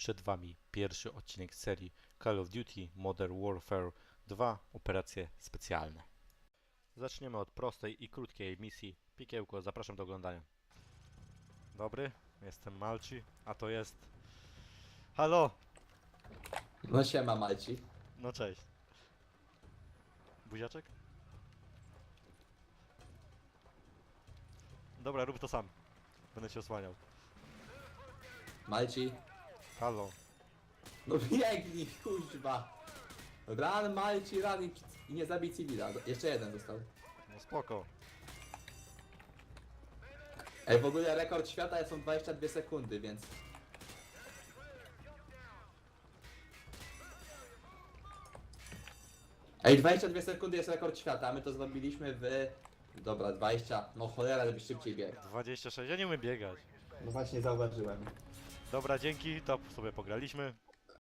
Przed Wami pierwszy odcinek serii Call of Duty Modern Warfare 2 Operacje Specjalne. Zaczniemy od prostej i krótkiej misji. Pikiełko, zapraszam do oglądania. Dobry, jestem Malci, a to jest... Halo! No siema Malci. No cześć. Buziaczek? Dobra, rób to sam. Będę się osłaniał. Malci. Halo. No biegnij, kuźba. Ran Malci, ran i, i nie zabij cywila. Jeszcze jeden został. No spoko. Ej, w ogóle rekord świata są 22 sekundy, więc... Ej, 22 sekundy jest rekord świata, a my to zrobiliśmy w... Dobra, 20. No cholera, żebyś szybciej biegł. 26, ja nie umiem biegać. No właśnie zauważyłem. Dobra, dzięki, to sobie pograliśmy.